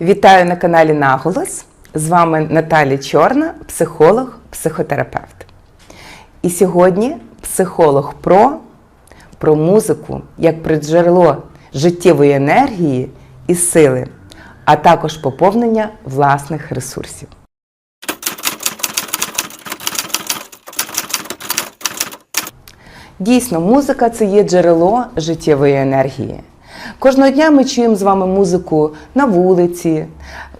Вітаю на каналі Наголос. З вами Наталі Чорна, психолог, психотерапевт. І сьогодні психолог про, про музику як про джерело життєвої енергії і сили, а також поповнення власних ресурсів. Дійсно, музика це є джерело життєвої енергії. Кожного дня ми чуємо з вами музику на вулиці,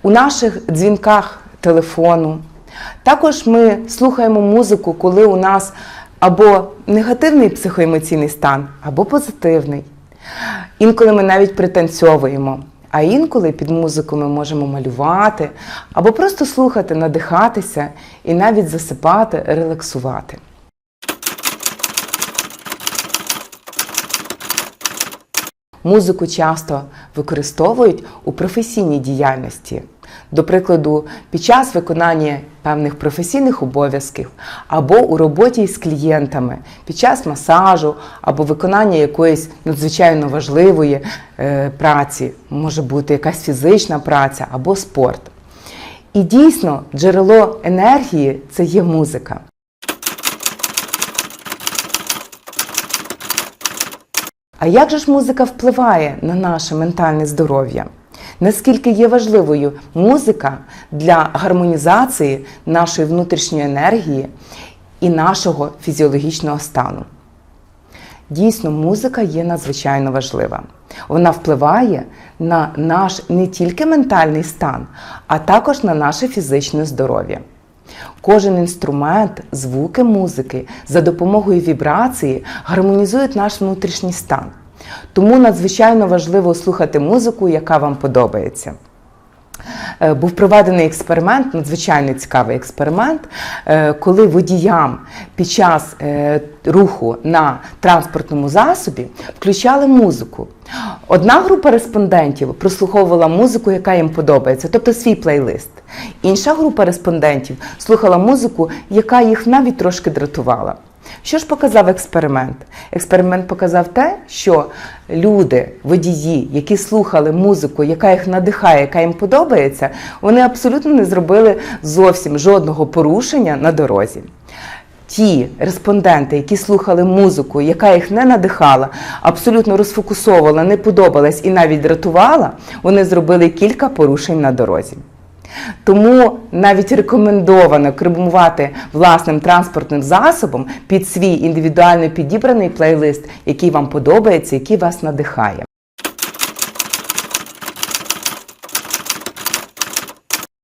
у наших дзвінках телефону. Також ми слухаємо музику, коли у нас або негативний психоемоційний стан, або позитивний. Інколи ми навіть пританцьовуємо, а інколи під музику ми можемо малювати, або просто слухати, надихатися і навіть засипати, релаксувати. Музику часто використовують у професійній діяльності, до прикладу, під час виконання певних професійних обов'язків або у роботі з клієнтами, під час масажу або виконання якоїсь надзвичайно важливої е, праці, може бути якась фізична праця або спорт. І дійсно, джерело енергії це є музика. А як же ж музика впливає на наше ментальне здоров'я? Наскільки є важливою музика для гармонізації нашої внутрішньої енергії і нашого фізіологічного стану? Дійсно, музика є надзвичайно важлива. Вона впливає на наш не тільки ментальний стан, а також на наше фізичне здоров'я. Кожен інструмент, звуки музики за допомогою вібрації гармонізують наш внутрішній стан. Тому надзвичайно важливо слухати музику, яка вам подобається. Е, Був проведений експеримент, надзвичайно цікавий експеримент, е, коли водіям під час е, руху на транспортному засобі включали музику. Одна група респондентів прослуховувала музику, яка їм подобається, тобто свій плейлист. Інша група респондентів слухала музику, яка їх навіть трошки дратувала. Що ж показав експеримент? Експеримент показав те, що люди, водії, які слухали музику, яка їх надихає, яка їм подобається, вони абсолютно не зробили зовсім жодного порушення на дорозі. Ті респонденти, які слухали музику, яка їх не надихала, абсолютно розфокусовувала, не подобалась і навіть дратувала, вони зробили кілька порушень на дорозі. Тому навіть рекомендовано кермувати власним транспортним засобом під свій індивідуально підібраний плейлист, який вам подобається, який вас надихає.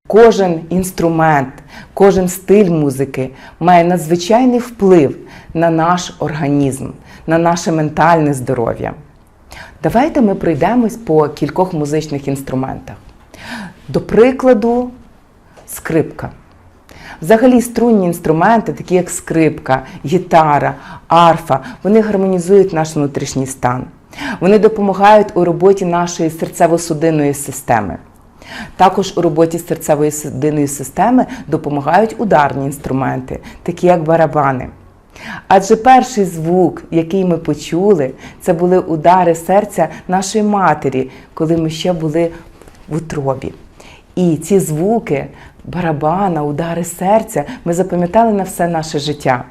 Кожен інструмент, кожен стиль музики має надзвичайний вплив на наш організм, на наше ментальне здоров'я. Давайте ми пройдемось по кількох музичних інструментах. До прикладу, скрипка. Взагалі струнні інструменти, такі як скрипка, гітара, арфа, вони гармонізують наш внутрішній стан. Вони допомагають у роботі нашої серцево-судинної системи. Також у роботі серцевої судинної системи допомагають ударні інструменти, такі як барабани. Адже перший звук, який ми почули, це були удари серця нашої матері, коли ми ще були в утробі. І ці звуки барабана, удари серця ми запам'ятали на все наше життя.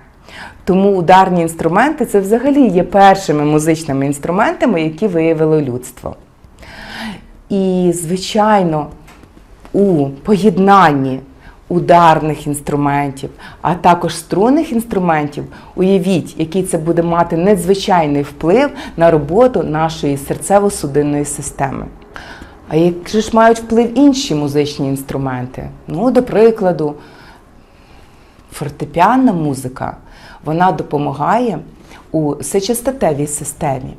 Тому ударні інструменти це взагалі є першими музичними інструментами, які виявило людство. І, звичайно, у поєднанні ударних інструментів, а також струнних інструментів, уявіть, який це буде мати надзвичайний вплив на роботу нашої серцево-судинної системи. А як ж мають вплив інші музичні інструменти? Ну, до прикладу, фортепіанна музика, вона допомагає у сечостатевій системі,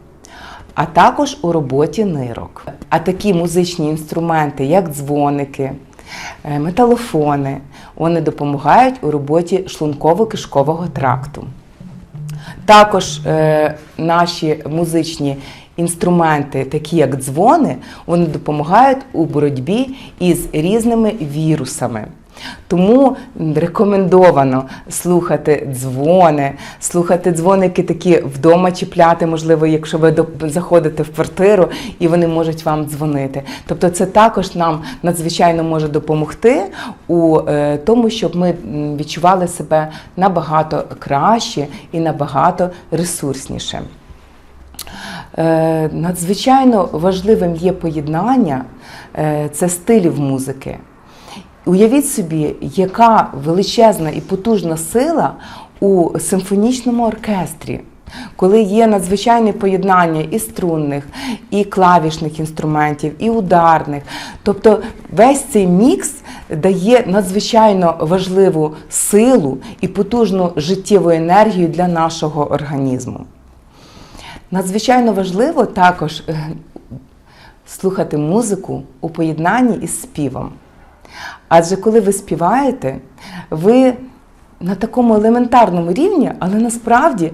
а також у роботі нирок. А такі музичні інструменти, як дзвоники, е, металофони, вони допомагають у роботі шлунково-кишкового тракту. Також е, наші музичні інструменти, такі як дзвони, вони допомагають у боротьбі із різними вірусами. Тому рекомендовано слухати дзвони, слухати дзвоники такі вдома чіпляти, можливо, якщо ви заходите в квартиру і вони можуть вам дзвонити. Тобто, це також нам надзвичайно може допомогти у е, тому, щоб ми відчували себе набагато краще і набагато ресурсніше. Е, Надзвичайно важливим є поєднання е, це стилів музики. Уявіть собі, яка величезна і потужна сила у симфонічному оркестрі, коли є надзвичайне поєднання і струнних, і клавішних інструментів, і ударних. Тобто весь цей мікс дає надзвичайно важливу силу і потужну життєву енергію для нашого організму. Надзвичайно важливо також е, слухати музику у поєднанні із співом. Адже коли ви співаєте, ви на такому елементарному рівні, але насправді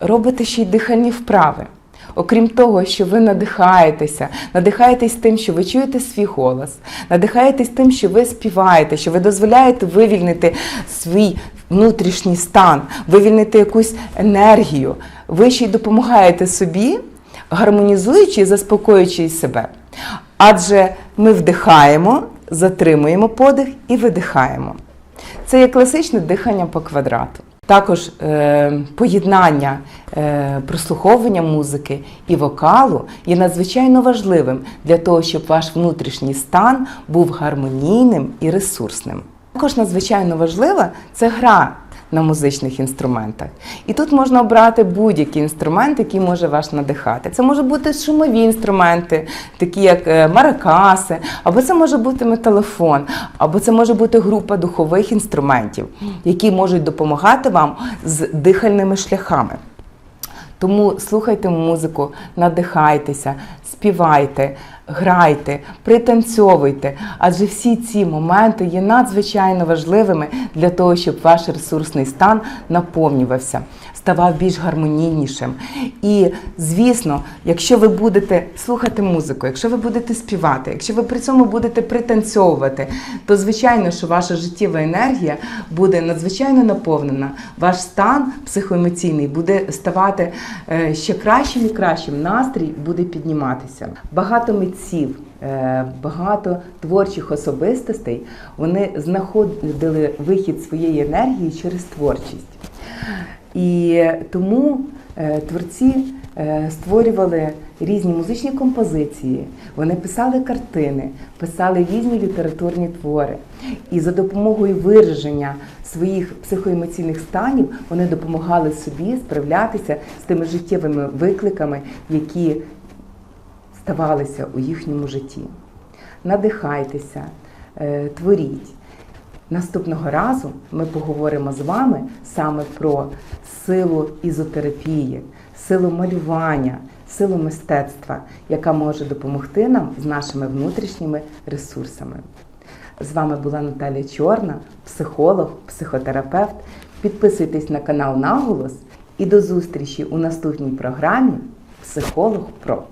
робите ще й дихальні вправи. Окрім того, що ви надихаєтеся, надихаєтесь тим, що ви чуєте свій голос, надихаєтесь тим, що ви співаєте, що ви дозволяєте вивільнити свій внутрішній стан, вивільнити якусь енергію. Ви ще й допомагаєте собі, гармонізуючи і заспокоюючи себе. Адже ми вдихаємо, затримуємо подих і видихаємо. Це є класичне дихання по квадрату. Також е, поєднання е, прослуховування музики і вокалу є надзвичайно важливим для того, щоб ваш внутрішній стан був гармонійним і ресурсним. Також надзвичайно важлива це гра на музичних інструментах. І тут можна обрати будь-який інструмент, який може вас надихати. Це може бути шумові інструменти, такі як е, маракаси, або це може бути металофон, або це може бути група духових інструментів, які можуть допомагати вам з дихальними шляхами. Тому слухайте музику, надихайтеся, співайте, грайте, пританцьовуйте, адже всі ці моменти є надзвичайно важливими для того, щоб ваш ресурсний стан наповнювався, ставав більш гармонійнішим. І, звісно, якщо ви будете слухати музику, якщо ви будете співати, якщо ви при цьому будете пританцьовувати, то звичайно, що ваша життєва енергія буде надзвичайно наповнена. Ваш стан психоемоційний буде ставати е, ще кращим і кращим. Настрій буде підніматися. Багато митців, е, багато творчих особистостей вони знаходили вихід своєї енергії через творчість. І тому е, творці е, створювали різні музичні композиції, вони писали картини, писали різні літературні твори. І за допомогою вираження своїх психоемоційних станів вони допомагали собі справлятися з тими життєвими викликами, які ставалися у їхньому житті. Надихайтеся, е, творіть. Наступного разу ми поговоримо з вами саме про силу ізотерапії, силу малювання, силу мистецтва, яка може допомогти нам з нашими внутрішніми ресурсами. З вами була Наталія Чорна, психолог, психотерапевт. Підписуйтесь на канал Наголос і до зустрічі у наступній програмі Психолог Про.